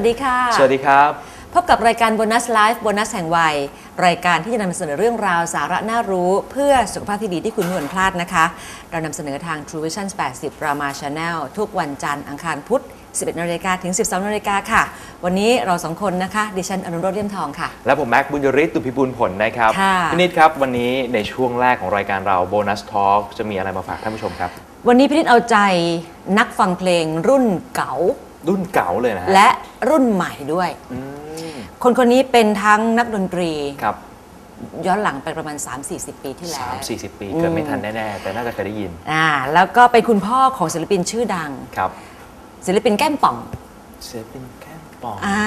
วัสดีค่ะ สวัสดีครับ พบกับรายการโบนัสไลฟ์โบนัสแห่งวัย รายการที่จะนำเสนอเรื่องราวสาระน่ารู้ เพื่อสุขภาพที่ดีที่คุณไม่ควรพลาดนะคะ เรานำเสนอทาง True Vision 80 Rama Channel ทุกวันจันทร์อังคารพุธ 11นาฬิกาถึง 12นาฬิกาค่ะ วันนี้เราสองคนนะคะ ดิฉันอนุโรธเลี่ยมทองค่ะ และผมแม็กซ์บุญยริศตุพิบูลผลนะครับค่ะ พี่นิดครับ วันนี้ในช่วงแรกของรายการเราโบนัสทอล์กจะมีอะไรมาฝากท่านผู้ชมครับ วันนี้พี่นิดเอาใจนักฟังเพลงรุ่นเก่า รุ่นเก่าเลยนะฮะและรุ่นใหม่ด้วย อืมคนคนนี้เป็นทั้งนักดนตรี ครับย้อนหลังไปประมาณ 3-40 ปีที่แล้ว สามสี่สิบปีเกิดไม่ทันแน่ๆ แต่น่าจะเคยได้ยินอ่าแล้วก็เป็นคุณพ่อของศิลปินชื่อดัง ครับศิลปินแก้มป่องเสียเป็นแก้มปองอ่า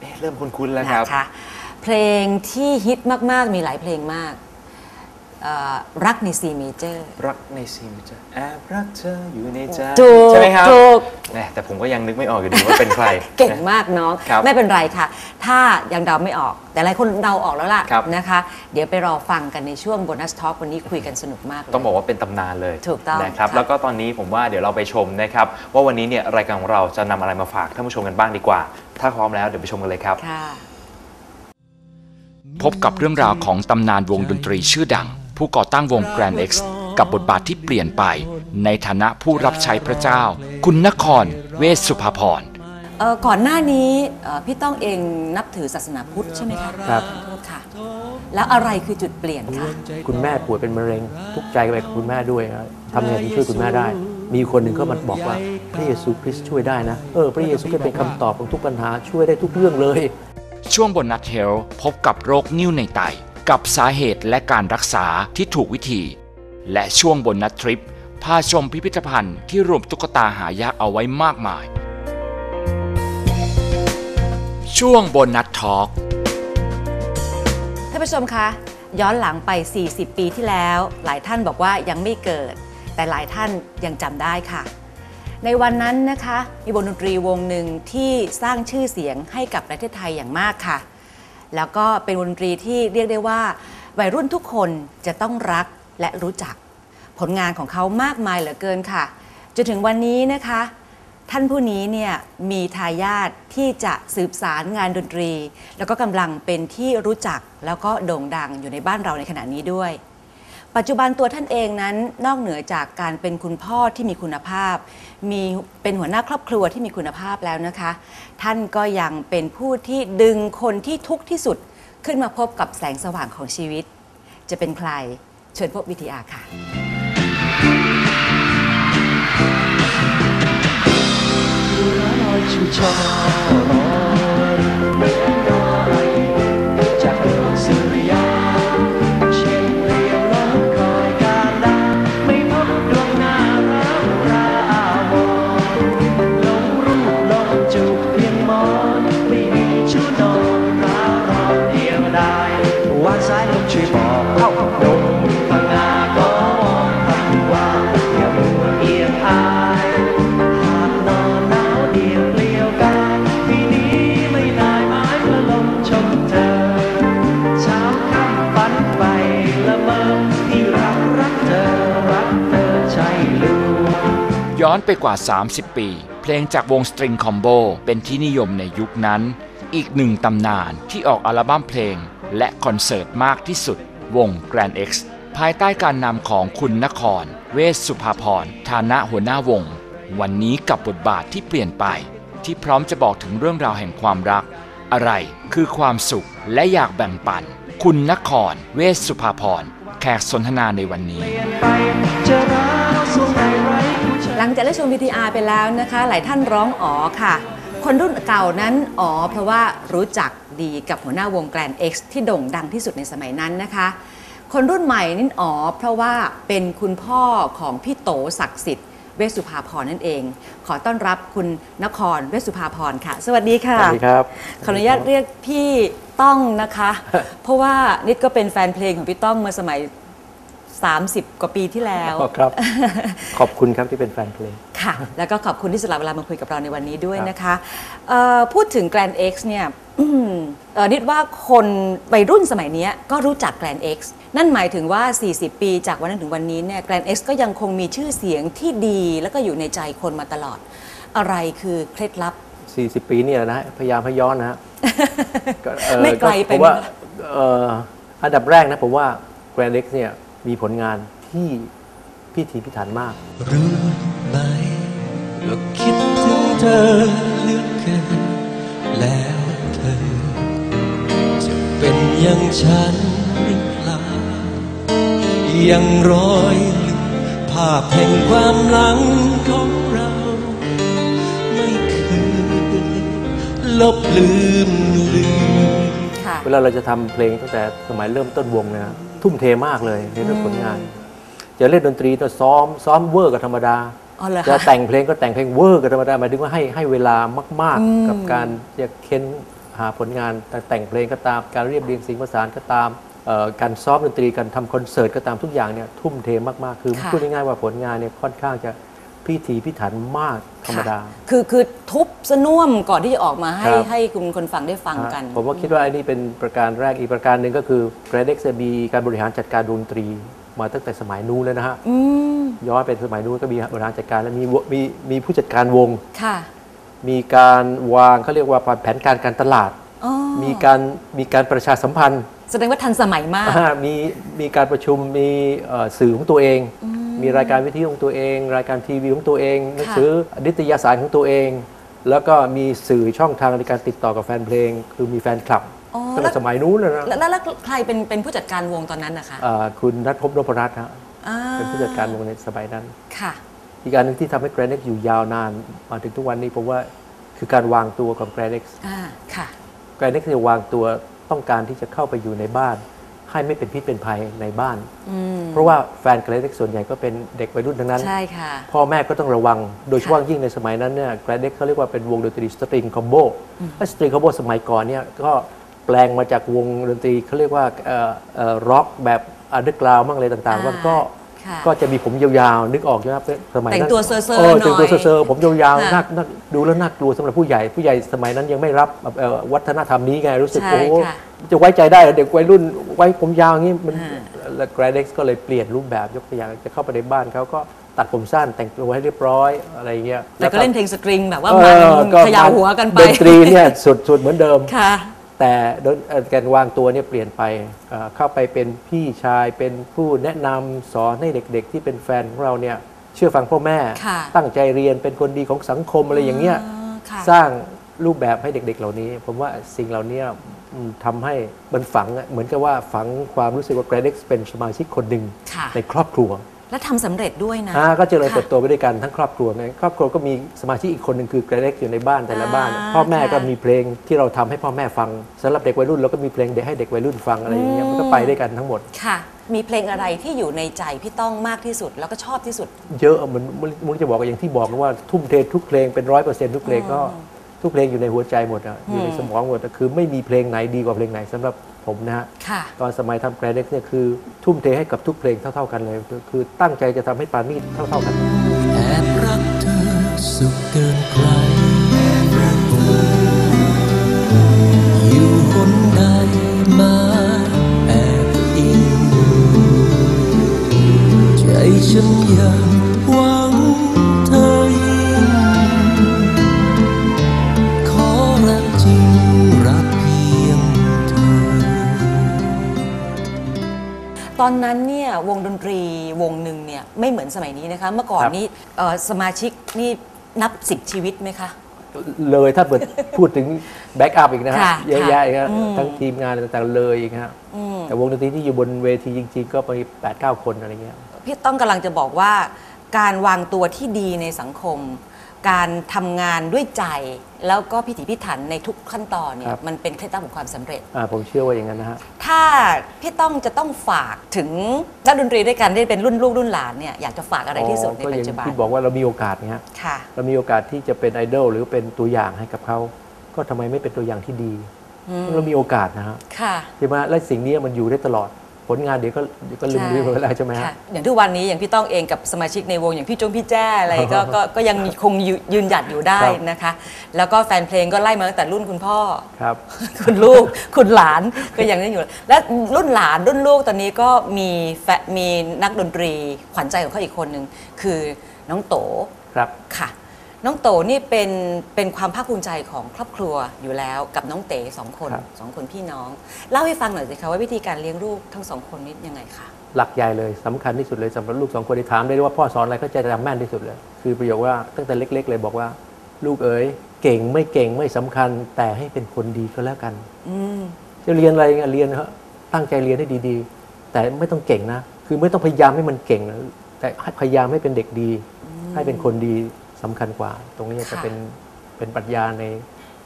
เอ๊ะเริ่มคุ้นๆแล้วครับ นะคะเพลงที่ฮิตมาก ๆ มีหลายเพลงมากเอ่อ รักใน C major รักในซีมจะแอบรักเธออยู่ในใจถูกใช่ไหมครับถูก แหมแต่ผมก็ยังนึกไม่ออกอยู่ดีว่าเป็นใคร เก่งมากน้อง ครับไม่เป็นไรค่ะ ถ้ายังเดาไม่ออก แต่หลายคนเดาออกแล้วล่ะครับ นะคะ เดี๋ยวไปรอฟังกันในช่วงโบนัสทอ l k วันนี้คุยกันสนุกมากเลย ต้องบอกว่าเป็นตำนานเลยถูกต้องนะครับ ค่ะแล้วก็ตอนนี้ผมว่าเดี๋ยวเราไปชมนะครับ ว่าวันนี้เนี่ยรายการของเราจะนำอะไรมาฝากท่านผู้ชมกันบ้างดีกว่า ถ้าพร้อมแล้วเดี๋ยวไปชมกันเลยครับ ค่ะ พบกับเรื่องราวของตำนานวงดนตรีชื่อดัง ผู้ก่อตั้งวง Grand X กับบทบาทที่เปลี่ยนไป ในฐานะผู้รับใช้พระเจ้า คุณนคร เวสสุภาพรเอ่อก่อนหน้านี้เอ่อพี่ต้องเองนับถือศาสนาพุทธใช่ไหมคะครับโทษค่ะ แล้วอะไรคือจุดเปลี่ยนคะคุณแม่ป่วยเป็นมะเร็งทุกข์ใจไปกับคุณแม่ด้วยนะทำยังไงถึงช่วยคุณแม่ได้ มีคนหนึ่งก็มาบอกว่าพระเยซูคริสต์ช่วยได้นะเออพระเยซูก็เป็นคำตอบของทุกปัญหาช่วยได้ทุกเรื่องเลย ช่วงบนนัดเฮลพบกับโรคนิ่วในไต กับสาเหตุและการรักษาที่ถูกวิธี และช่วงบนนัดทริปพาชมพิพิธภัณฑ์ที่รวมตุ๊กตาหายากเอาไว้มากมาย ช่วงบนนัดทอล์กท่านผู้ชมคะ ย้อนหลังไป 40 ปีที่แล้ว หลายท่านบอกว่ายังไม่เกิด แต่หลายท่านยังจำได้ค่ะ ในวันนั้นนะคะ มีวงดนตรีวงหนึ่งที่สร้างชื่อเสียงให้กับประเทศไทยอย่างมากค่ะ แล้วก็เป็นวงดนตรีที่เรียกได้ว่า วัยรุ่นทุกคนจะต้องรักและรู้จัก ผลงานของเขามากมายเหลือเกินค่ะ จนถึงวันนี้นะคะ ท่านผู้นี้เนี่ยมีทายาทที่จะสืบสารงานดนตรี แล้วก็กำลังเป็นที่รู้จักแล้วก็โด่งดังอยู่ในบ้านเราในขณะนี้ด้วย ปัจจุบันตัวท่านเองนั้นนอกเหนือจากการเป็นคุณพ่อที่มีคุณภาพ มีเป็นหัวหน้าครอบครัวที่มีคุณภาพแล้วนะคะ ท่านก็ยังเป็นผู้ที่ดึงคนที่ทุกข์ที่สุดขึ้นมาพบกับแสงสว่างของชีวิต จะเป็นใครเชิญพบวิทยาค่ะจา ไปกว่า 30 ปี เพลงจากวงสตริงคอมโบเป็นที่นิยมในยุคนั้น อีกหนึ่งตำนานที่ออกอัลบั้มเพลง และคอนเสิร์ตมากที่สุด วง Grand X ภายใต้การนำของคุณนคร เวสสุภาพรฐานะหัวหน้าวง วันนี้กับบทบาทที่เปลี่ยนไป ที่พร้อมจะบอกถึงเรื่องราวแห่งความรัก อะไรคือความสุขและอยากแบ่งปัน คุณนคร เวสสุภาพรแขกสนทนาในวันนี้ ลังจากได้ชม VTR ไปแล้วนะคะ หลายท่านร้องอ๋อค่ะ คนรุ่นเก่านั้นอ๋อเพราะว่ารู้จักดีกับหัวหน้าวง Grand X ที่โด่งดังที่สุดในสมัยนั้นนะคะ คนรุ่นใหม่นี่อ๋อเพราะว่าเป็นคุณพ่อของพี่โตศักดิ์สิทธิ์เวสสุภาพรนั่นเอง ขอต้อนรับคุณนครเวสสุภาพรค่ะ สวัสดีค่ะสวัสดีครับขออนุญาตเรียกพี่ต้องนะคะ เพราะว่านิดก็เป็นแฟนเพลงของพี่ต้องเมื่อสมัย 30 กว่าปีที่แล้วอ๋อครับ ขอบคุณครับที่เป็นแฟนเพลง ค่ะ แล้วก็ขอบคุณที่สละเวลามาคุยกับเราในวันนี้ด้วยนะคะเอ่อพูดถึง Grand X เนี่ยอืมเอ่อนิดว่าคนวัยรุ่นสมัยเนี้ยก็รู้จัก Grand X นั่นหมายถึงว่า 40 ปีจากวันนั้นถึงวันนี้เนี่ย Grand X ก็ยังคงมีชื่อเสียงที่ดี แล้วก็อยู่ในใจคนมาตลอด อะไรคือเคล็ดลับ 40 ปีเนี่ยนะฮะพยายามให้ย้อนนะฮะก็เอ่อไม่ไกลไปผมว่านะเอ่ออันดับแรกนะผมว่า Grand X เนี่ย มีผลงานที่พิถีพิถันมาก รู้ไหมว่าคิดถึงเธอเหลือเกินแล้วเธอ จะเป็นอย่างฉันหรือเปล่ายังร้อยลึกภาพแห่งความหลังของเรา ไม่เคยลบลืมลืม ค่ะ เวลาเราจะทำเพลงตั้งแต่สมัยเริ่มต้นวงเนะ ทุ่มเทมากเลยในเรื่องผลงาน จะเล่นดนตรีต้องซ้อมซ้อมเวอร์กับธรรมดาอ๋อเหรอจะคะแต่งเพลงก็แต่งเพลงเวอร์กับธรรมดาหมายถึงว่าให้ให้เวลามาก ๆ กับการจะเค้นหาผลงานแต่แต่งเพลงก็ตามการเรียบเรียงเสิ่งประสานก็ตามเอ่อการซ้อมดนตรีการทำคอนเสิร์ตก็ตามทุกอย่างเนี่ยทุ่มเทมากๆ คือค่ะพูดง่ายๆว่าผลงานเนี่ยค่อนข้างจะ พิถีพิถันมากธรรมดาค่ะคือคือทุบสน่วมก่อนที่จะออกมาให้ครับให้คุณคนฟังได้ฟังกัน ผมว่าคิดว่าอันนี้เป็นประการแรกอีกประการหนึ่งก็คือ g r a d e x มีการบริหารจัดการดนตรีมาตั้งแต่สมัยนู้นแล้วนะฮะอืมย้อนไปสมัยนู้นก็มีบริหารจัดการแล้วมีวมีมีผู้จัดการวงค่ะ มีการวางเขาเรียกว่าแผนการการตลาดอ๋อมีการมีการประชาสัมพันธ์ แสดงว่าทันสมัยมากอ่ามีมีการประชุมมีเอ่อสื่อของตัวเอง มีรายการวิทยุของตัวเอง รายการทีวีของตัวเองหนังสือนิตยสารของตัวเอง แล้วก็มีสื่อช่องทางในการติดต่อกับแฟนเพลง คือมีแฟนคลับอ๋อตั้งแล้แต่วสมัยนู้นเลยนะแล้วแล้วแล้วใครเป็นเป็นผู้จัดการวงตอนนั้นนะคะอ่าคุณนัทพบนพรัตน์ฮะอ่าเป็นผู้จัดการวงในสมัยนั้น ค่ะ อีกการหนึ่งที่ทำให้ g r a n d X อยู่ยาวนานมาถึงทุกวันนี้ผมว่าคือการวางตัวของ g r a n d X อ่า ค่ะ g r a n d X เนี่ยวางตัวต้องการที่จะเข้าไปอยู่ในบ้าน ให้ไม่เป็นพิษเป็นภัยในบ้าน อืมเพราะว่าแฟน g r a n d X ส่วนใหญ่ก็เป็นเด็กวัยรุ่นทั้งนั้น ใช่ค่ะ พ่อแม่ก็ต้องระวัง โดยเฉพาะยิ่งในสมัยนั้นเนี่ย g r a n d X เขาเรียกว่าเป็นวงดนตรีสตริงคอมโบและสตริงคอมโบสมัยก่อนเนี่ยก็แปลงมาจากวงดนตรีเขาเรียกว่าร็อกแบบอันเดอร์กราวมั่งอะไรต่างๆอ่ามันก็ค่ะ ก็จะมีผมยาวๆนึกออกใช่ไหมสมัยนั้นแต่งตัวเซอร์ๆเออแต่งตัวหน่อยเซอร์ๆผมยาวค่ะๆน่าน่าดูแล้วน่ากลัวสำหรับผู้ใหญ่ผู้ใหญ่สมัยนั้นยังไม่รับเอ่อวัฒนธรรมนี้ไงรู้สึกใช่โอ้โหค่ะจะไว้ใจได้เหรอเด็กวัยรุ่นไว้ผมยาวอย่างนี้มันอ่าแล้ว g r a d e x ก็เลยเปลี่ยนรูปแบบยกตัวอย่างจะเข้าไปในบ้านเขาก็ตัดผมสั้นแต่งตัวให้เรียบร้อยอะไรเงี้ยแต่ก็เล่นเพลงสตริงแบบว่าเอมันอก็เขย่าหัวกันไปดนตรีเนี่ยสุดสุดเหมือนเดิมค่ะ แต่โดยเอ่อการวางตัวเนี่ยเปลี่ยนไปเอ่อเข้าไปเป็นพี่ชายเป็นผู้แนะนำสอนให้เด็กๆ ที่เป็นแฟนของเราเนี่ยเชื่อฟังพ่อแม่ค่ะตั้งใจเรียนเป็นคนดีของสังคมอะไรอย่างเงี้ยอ๋อค่ะสร้างรูปแบบให้เด็ก ๆ เหล่านี้ ผมว่าสิ่งเหล่านี้อืมทำให้มันฝังอะเหมือนกับว่าฝังความรู้สึกว่า g r a d e x เป็นสมาชิกคนหนึ่งค่ะในครอบครัว และทำสำเร็จด้วยนะอ่าก็เจริญค่ะเติบโตไปด้วยกันทั้งครอบครัวไงครอบครัวก็มีสมาชิกอีกคนหนึ่งคือ g r a d e x อยู่ในบ้านแต่ละบ้านอ่าพ่อแม่ก็ค่ะมีเพลงที่เราทำให้พ่อแม่ฟังสำหรับเด็กวัยรุ่นเราก็มีเพลงเด็กให้เด็กวัยรุ่นฟังอะไรอย่างเงี้ยมันก็ไปด้วยกันทั้งหมดค่ะ มีเพลงอะไรที่อยู่ในใจพี่ต้องมากที่สุดแล้วก็ชอบที่สุด เยอะเหมือนมึงจะบอกอย่างที่บอกนะว่าทุ่มเททุกเพลงเป็นร้อยเปอร์เซ็นต์ทุกเพลงก็ทุกเพลงอยู่ในหัวใจหมดอะอยู่ในสมองหมดอะคือไม่มีเพลงไหนดีกว่าเพลงไหนสำหรับ ผมนะฮะค่ะตอนสมัยทำแกรนเด็กเนี่ยคือทุ่มเทให้กับทุกเพลงเท่า ๆกันเลย คือคือตั้งใจจะทำให้ปานีตเท่า ๆกันแอบรักเธอสุดเกิ ก่อนครับนี้เอ่อสมาชิกนี่นับสิบชีวิตไหมคะเลยถ้าเกิดพูดถึงแบ็กอัพอีกนะฮะค่ะเยอะแยะอีกฮะอืมทั้งทีมงานต่างๆเลยอีกฮะอืมแต่วงดนตรีที่อยู่บนเวทีจริง ๆ ก็ไป8ปดเคนอะไรเงี้ยพี่ต้องกำลังจะบอกว่าการวางตัวที่ดีในสังคม การทำงานด้วยใจ แล้วก็พิถีพิถันในทุกขั้นตอนเนี่คยรับ มันเป็นเคล็ดลับของความสำเร็จ อ่าผมเชื่อว่าอย่างนั้นนะฮะ ถ้าพี่ต้องจะต้องฝากถึงนักดนตรีด้วยกันที่เป็นรุ่นลูกรุ่นหลานเนี่ยอยากจะฝากอะไรที่สุดในก็ปัอจย่างจุบันที่บอกว่าเรามีโอกาสเนี่ยค่ะ เรามีโอกาสที่จะเป็นไอดอลหรือเป็นตัวอย่างให้กับเขา ก็ทำไมไม่เป็นตัวอย่างที่ดีเรามีโอกาสนะฮะค่ะ ใช่ไหมและสิ่งนี้มันอยู่ได้ตลอด ผลงานเดี๋ยวก็เดี๋ยวก็ลืมลืมไปแล้วใช่ไหมฮะ ค่ะอย่างทุกวันนี้อย่างพี่ต้องเองกับสมาชิกในวงอย่างพี่จงพี่แจ้อะไรก็ก็ก็ยังมีคงยืนยืนหยัดอยู่ได้ครับนะคะ แล้วก็แฟนเพลงก็ไล่มาตั้งแต่รุ่นคุณพ่อ ครับ คุณลูก คุณหลานก็ยังได้อยู่ และรุ่นหลานรุ่นลูกตอนนี้ก็มีแฟมีนักดนตรีขวัญใจของเขาอีกคนหนึ่งคือน้องโตครับ ค่ะ น้องโตนี่เป็นเป็นความภาคภูมิใจของครอบครัวอยู่แล้วกับน้องเต๋สองคนครับ สองคนพี่น้อง เล่าให้ฟังหน่อยสิคะว่าวิธีการเลี้ยงลูกทั้งสองคนนี้ยังไงคะหลักใหญ่เลยสำคัญที่สุดเลยสำหรับลูกสองคนที่ถามได้ว่าพ่อสอนอะไรเขาจะจำแม่นที่สุดเลย คือประโยคว่าตั้งแต่เล็ก ๆ เลยบอกว่า ลูกเอ๋ยเก่งไม่เก่งไม่สำคัญ แต่ให้เป็นคนดีก็แล้วกัน อืม จะเรียนอะไรเงี้ยเรียนเถอะตั้งใจเรียนให้ดีๆ แต่ไม่ต้องเก่งนะ คือไม่ต้องพยายามให้มันเก่งนะแต่ให้พยายามให้เป็นเด็กดี ให้เป็นคนดี สำคัญกว่า ตรงนี้จะเป็นเป็นปรัชญาใน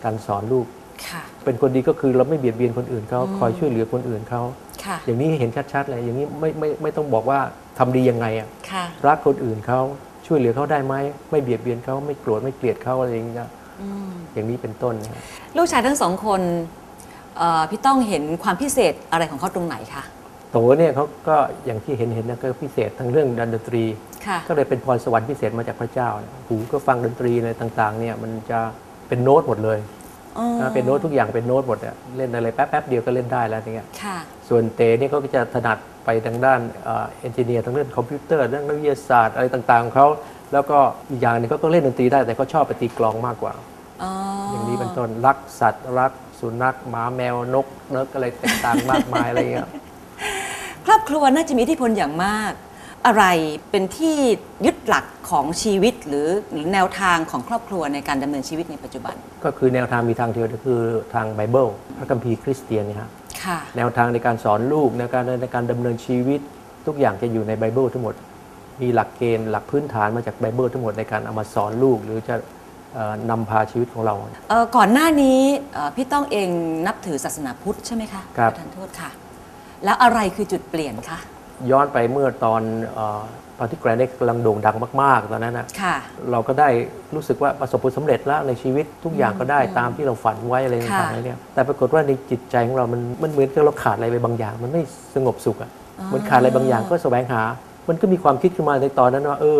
การสอนลูกค่ะเป็นคนดีก็คือเราไม่เบียดเบียนคนอื่นเขาอืมคอยช่วยเหลือคนอื่นเขาค่ะอย่างนี้เห็นชัดๆเลยอย่างนี้ไม่ไม่ไม่ต้องบอกว่าทำดียังไงอะค่ะรักคนอื่นเขาช่วยเหลือเขาได้ไหมไม่เบียดเบียนเขาไม่โกรธไม่เกลียดเขาอะไรอย่างเงี้ยอืมอย่างนี้เป็นต้นนะลูกชายทั้งสองคนเอ่อพี่ต้องเห็นความพิเศษอะไรของเขาตรงไหนคะ โตเนี่ยเขาก็อย่างที่เห็นเห็นนะก็พิเศษทั้งเรื่องดนตรีค่ะก็เลยเป็นพรสวรรค์พิเศษมาจากพระเจ้าเนี่ยหูก็ฟังดนตรีอะไรต่างๆเนี่ยมันจะเป็นโน้ตหมดเลยอ๋อนะเป็นโน้ตทุกอย่างเป็นโน้ตหมดอะเล่นอะไรแป๊บๆเดียวก็เล่นได้แล้วอย่างเงี้ยค่ะส่วนเตเนี่ยเขาก็จะถนัดไปทางด้านเอนจิเนียร์ทางเรื่องคอมพิวเตอร์เรื่องนักวิทยาศาสตร์อะไรต่างๆของเขาแล้วก็อีกอย่างหนึงเขาก็เล่นดนตรีได้แต่เขาชอบไปตีกลองมากกว่าอ๋อออย่างนี้เป็นต้นรักสัตว์รักสุนัขหมาแมวนกเนิกอะไรต่างๆมากมายอะไรเงี้ย ครอบครัวน่าจะมีอิทธิพลอย่างมาก อะไรเป็นที่ยึดหลักของชีวิตหรือหรือแนวทางของครอบครัวในการดำเนินชีวิตในปัจจุบัน ก็คือแนวทางมีทางเดียวก็คือทางไบเบิลพระคัมภีร์คริสเตียนเนี่ยฮะค่ะ แนวทางในการสอนลูกในการในการดำเนินชีวิต ทุกอย่างจะอยู่ในไบเบิลทั้งหมด มีหลักเกณฑ์หลักพื้นฐานมาจากไบเบิลทั้งหมดในการเอามาสอนลูกหรือจะเอ่อนำพาชีวิตของเรา เอ่อก่อนหน้านี้เอ่อพี่ต้องเองนับถือศาสนาพุทธใช่ไหมคะครับ ประทานโทษค่ะ แล้วอะไรคือจุดเปลี่ยนคะ ย้อนไปเมื่อตอนเออตอนที่แกรนเด็กกำลังโด่งดังมาก ๆ ตอนนั้นนะค่ะเราก็ได้รู้สึกว่าประสบผลสำเร็จแล้วในชีวิตทุกอย่างก็ได้ตามที่เราฝันไว้อะไรต่างค่ะๆเนี่ยแต่ปรากฏว่าในจิตใจของเรา มันมันเหมือนกับเราขาดอะไรไปบางอย่าง มันไม่สงบสุขอะ่ะเหมันขาดอะไรบางอย่างก็แสวงหา มันก็มีความคิดขึ้นมาในตอนนั้นว่าเออ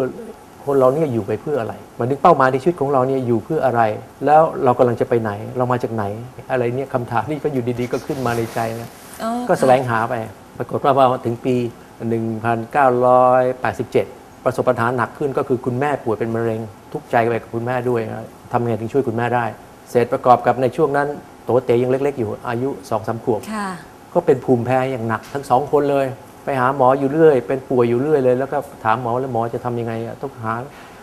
คนเราเนี่ยอยู่ไปเพื่ออะไรมันถึงเป้าหมายในชีวิตของเราเนี่ยอยู่เพื่ออะไร แล้วเรากำลังจะไปไหน เรามาจากไหน อะไรเนี่ยคำถามนี่ก็อยู่ดีๆก็ขึ้นมาในใจนะอ๋อ ก็แสวงหาไป ปรากฏว่าพอถึงปี 1987 ประสบปัญหาหนักขึ้นก็คือคุณแม่ป่วยเป็นมะเร็ง ทุกข์ใจไปกับคุณแม่ด้วยนะทำไงถึงช่วยคุณแม่ได้ เสร็จประกอบกับในช่วงนั้นโตเตยังเล็ก ๆ อยู่อายุ2อสขวบค่ะก็เป็นภูมิแพ้อย่างหนักทั้งสองคนเลย ไปหาหมออยู่เรื่อย เป็นป่วยอยู่เรื่อยเลย แล้วก็ถามหมอแล้วหมอจะทำยังไงอะต้องหา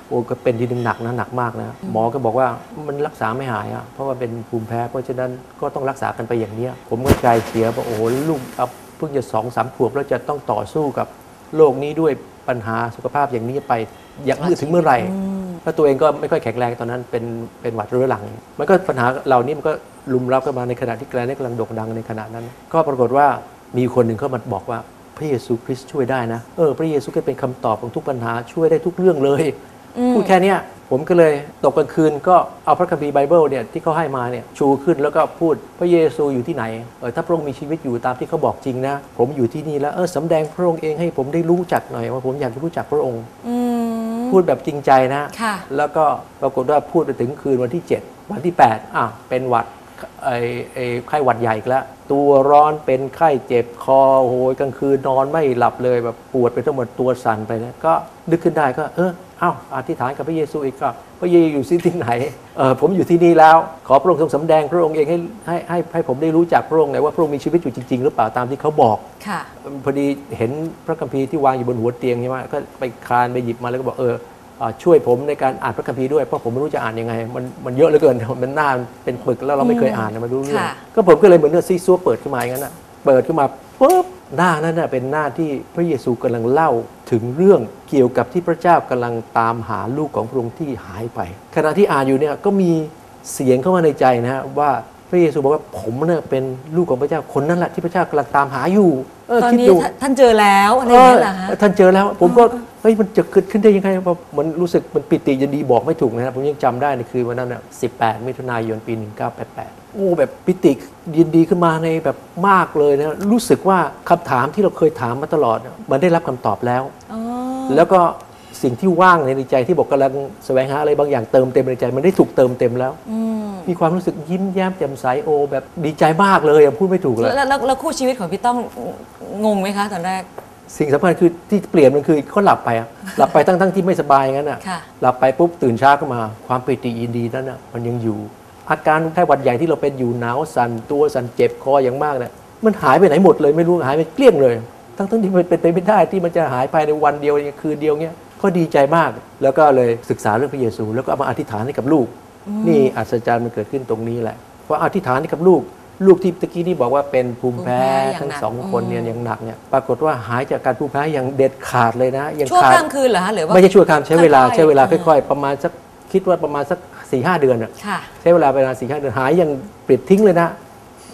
โอ้ก็เป็นทีหนึงหนักนะหนักมากนะหมอก็บอกว่ามันรักษาไม่หายอะเพราะว่าเป็นภูมิแพ้ เพราะฉะนั้นก็ต้องรักษากันไปอย่างเนี้ย ผมก็ใจเสียบอกโอ้โหลูกเอาเพิ่งจะสองสามขวบแล้วจะต้องต่อสู้กับโรคนี้ด้วยปัญหาสุขภาพอย่างนี้ไปอย่างเมื่อถึงเมื่อไหร่แล้วตัวเองก็ไม่ค่อยแข็งแรงตอนนั้นเป็นเป็นหวัดเรื้อรัง มันก็ปัญหาเหล่านี้มันก็ลุมรับกันมาในขณะที่แกรนนี่กำลังโด่งดังในขณะนั้น ก็ปรากฏว่ามีคนหนึ่งเข้ามาบอกว่าพระเยซูคริสต์ช่วยได้นะเออพระเยซูก็เป็นคำตอบของทุกปัญหาช่วยได้ทุกเรื่องเลย พูดแค่เนี้ยผมก็เลยตกกลางคืนก็เอาพระคัมภีร์ไบเบิลเนี่ยที่เขาให้มาเนี่ยชูขึ้นแล้วก็พูดพระเยซูอยู่ที่ไหนเออถ้าพระองค์มีชีวิตอยู่ตามที่เขาบอกจริงนะ ผมอยู่ที่นี่แล้วเออสำแดงพระองค์เองให้ผมได้รู้จักหน่อยว่าผมอยากจะรู้จักพระองค์อืมพูดแบบจริงใจนะค่ะแล้วก็ปรากฏว่าพูดไปถึงคืนวันที่ 7 วันที่8อะเป็นหวัดไอ้ไอ้ไข้หวัดใหญ่อีกแล้วตัวร้อนเป็นไข้เจ็บคอโหยกลางคืนนอนไม่หลับเลยแบบปวดไปทั้งหมดตัวสั่นไปนะก็นึกขึ้นได้ก็เออเอ้าอธิษฐานกับพระเยซูอีกก็พระเยซูอยู่ที่ไหนเออผมอยู่ที่นี่แล้ว ขอพระองค์ทรงสำแดงพระองค์เองให้ให้ให้ให้ผมได้รู้จักพระองค์หน่อยว่าพระองค์มีชีวิตอยู่จริง ๆ หรือเปล่าตามที่เขาบอกค่ะพอดีเห็นพระคัมภีร์ที่วางอยู่บนหัวเตียงใช่ไหมก็ไปคลานไปหยิบมาแล้วก็บอกเอออ่าช่วยผมในการอ่านพระคัมภีร์ด้วยเพราะผมไม่รู้จะอ่านยังไง มันมันเยอะเหลือเกินมันหน้ามันเป็นปึกแล้วเราไม่เคยอ่านนะไมันรู้เรื่องค่ะก็ผมก็เลยเหมือนเนื้อซีซัวเปิดขึ้นมาอย่างนั้นนะเปิดขึ้นมาปุ๊บ หน้านั้นนะเป็นหน้าที่พระเยซูกำลังเล่าถึงเรื่องเกี่ยวกับที่พระเจ้ากำลังตามหาลูกของพระองค์ที่หายไป ขณะที่อ่านอยู่เนี่ยก็มีเสียงเข้ามาในใจนะฮะว่าพระเยซูบอกว่าผมเนี่ยเป็นลูกของพระเจ้าคนนั้นแหละที่พระเจ้ากำลังตามหาอยู่เตอนคิดนี้ดูท่านท่านเจอแล้วอะไรอย่างเงี้ยเหรอฮะเออท่านเจอแล้ว ผมก็เฮ้ยมันจะเกิดขึ้นได้ยังไงเพราะมันรู้สึกมันปิติยินดีบอกไม่ถูกนะครับผมยังจำได้ในคืนวันนั้นน่ะ18 มิถุนายนปี 1988 โอ้แบบปิติยินดีขึ้นมาในแบบมากเลยนะรู้สึกว่าคำถามที่เราเคยถามมาตลอดน่ะมันได้รับคำตอบแล้วอ๋อแล้วก็สิ่งที่ว่างในใจที่บอกกำลังแสวงหาอะไรบางอย่างเติมเต็มในใจ มันได้ถูกเติมเต็มแล้วอืมมีความรู้สึกยิ้มแย้มแจ่มใสโอ แบบดีใจมากเลยอะพูดไม่ถูกเลยแล้วแล้วแล้วคู่ชีวิตของพี่ต้องงงไหมคะตอนแรกสิ่งสำคัญคือที่เปลี่ยนมันคือเขาหลับไปอะหลับไปทั้งทั้งๆที่ไม่สบายงั้นอะค่ะหลับไปปุ๊บตื่นเช้าขึ้นมา ความปิติยินดีนั้นอะมันยังอยู่ อาการไข้หวัดใหญ่ที่เราเป็นอยู่หนาวสั่นตัวสั่นเจ็บคออย่างมากเนี่ยมันหายไปไหนหมดเลยไม่รู้หายไปเกลี้ยงเลย ทั้งทั้งๆที่มันเป็นไปไม่ได้ที่มันจะหายภายในวันเดียวคืนเดียวเงี้ยก็ดีใจมาก แล้วก็เลยศึกษาเรื่องพระเยซู แล้วก็เอามาอธิษฐานให้กับลูก นี่อัศจรรย์มันเกิดขึ้นตรงนี้แหละเพราะอธิษฐานให้กับลูกลูกที่ตะกี้นี่บอกว่าเป็นภูมิแพ้ภูมิแพ้อย่างทั้งหนักสองคนเนี่ยอืมอย่างหนักเนี่ยปรากฏว่าหายจากการภูมิแพ้อย่างเด็ดขาดเลยนะยังชั่วขาดข้ามคืนเหรอคะหรือว่าไม่ใช่ชั่วข้ามใช้เวลาค่อยๆใช้เวลาอืมค่อย ๆ ประมาณสักคิดว่าประมาณสัก สี่ห้าเดือนอะค่ะ ใช้เวลาประมาณสี่ห้าเดือนหายยังปลิดทิ้งเลยนะ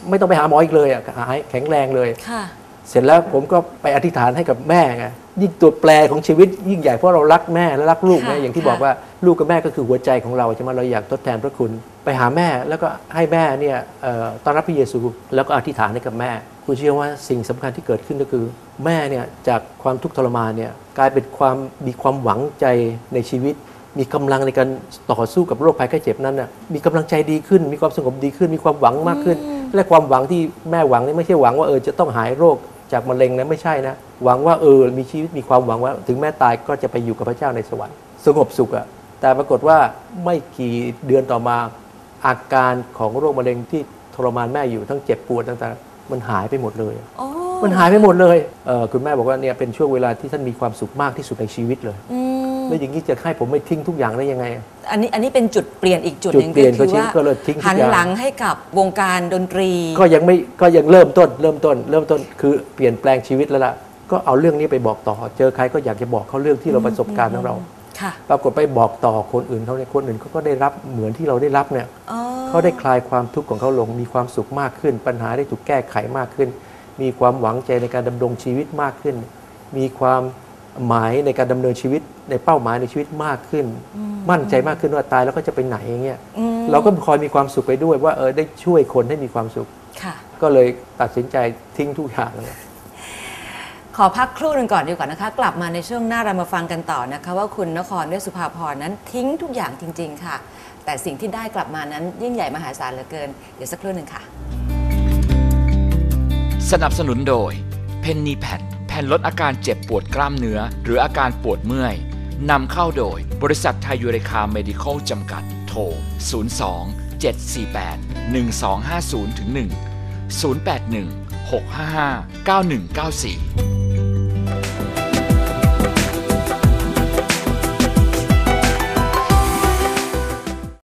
ไม่ต้องไปหาหมออีกเลยอะหายแข็งแรงเลย ค่ะ เสร็จแล้วผมก็ไปอธิษฐานให้กับแม่ไงยิ่งตัวแปรของชีวิตยิ่งใหญ่เพราะเรารักแม่และรักลูกค่ะนะอย่างที่ค่ะ บอกว่าลูกกับแม่ก็คือหัวใจของเราใช่ไหมเราอยากทดแทนพระคุณ ไปหาแม่แล้วก็ให้แม่เนี่ยเอ่อต้อนรับพระเยซู แล้วก็อธิษฐานให้กับแม่คุณเชื่อว่าสิ่งสำคัญที่เกิดขึ้นก็คือแม่เนี่ยจากความทุกข์ทรมานเนี่ยกลายเป็นความมีความหวังใจในชีวิต มีกำลังในการต่อสู้กับโรคภัยไข้เจ็บนั้นน่ะมีกำลังใจดีขึ้น มีความสงบดีขึ้น มีความหวังมากขึ้น และความหวังที่แม่หวังนี่ไม่ใช่หวังว่าเออจะต้องหายโรคจากมะเร็งนะไม่ใช่นะหวังว่าเออมีชีวิตมีความหวังว่า ถึงแม่ตายก็จะไปอยู่กับพระเจ้าในสวรรค์สงบสุขอะแต่ปรากฏว่าไม่กี่เดือนต่อมาอาการของโรคมะเร็งที่ทรมานแม่อยู่ทั้งเจ็บปวดต่างๆมันหายไปหมดเลยโอ้มันหายไปหมดเลยเออคุณแม่บอกว่าเนี่ยเป็นช่วงเวลาที่ท่านมีความสุขมากที่สุดในชีวิตเลยอืม แล้วอย่างนี้จะให้ผมไม่ทิ้งทุกอย่างได้ยังไงอะอันนี้อันนี้เป็นจุดเปลี่ยนอีกจุดจุดหนึ่งเปลี่ยนก็คือของชีวิตว่าก็เลยทิ้งทุกหันอย่างหลังให้กับวงการดนตรี ก็ยังไม่ก็ยังเริ่มต้น เริ่มต้น เริ่มต้นคือเปลี่ยนแปลงชีวิตแล้วล่ะก็เอาเรื่องนี้ไปบอกต่อ เจอใครก็อยากจะบอกเขาเรื่องที่เราประสบการณ์ของเราค่ะปรากฏไปบอกต่อคนอื่นเขาเนี่ยคนอื่นเขาก็ได้รับเหมือนที่เราได้รับเนี่ยอ๋อเขาได้คลายความทุกข์ของเขาลง มีความสุขมากขึ้น ปัญหาได้ถูกแก้ไขมากขึ้น มีความหวังใจในการดำรงชีวิตมากขึ้น มีความ หมายในการดำเนินชีวิตในเป้าหมายในชีวิตมากขึ้น มั่นใจมากขึ้นว่าตายแล้วก็จะไปไหนอย่างเงี้ยอืมเราก็คอยมีความสุขไปด้วยว่าเออได้ช่วยคนให้มีความสุขค่ะก็เลยตัดสินใจทิ้งทุกอย่างเลยขอพักครู่หนึ่งก่อนดีกว่านะคะ กลับมาในช่วงหน้าเรามาฟังกันต่อนะคะ ว่าคุณนครด้วยสุภาพรนั้นทิ้งทุกอย่างจริง ๆ ค่ะ แต่สิ่งที่ได้กลับมานั้นยิ่งใหญ่มหาศาลเหลือเกิน เดี๋ยวสักครู่หนึ่งค่ะ สนับสนุนโดยเพนนีแผ่น แผ่นลดอาการเจ็บปวดกล้ามเนื้อ หรืออาการปวดเมื่อยนำเข้าโดยบริษัทไทยยูเรคาเมดิคอลจำกัด โทร 02 748 1250 1 081 655 9194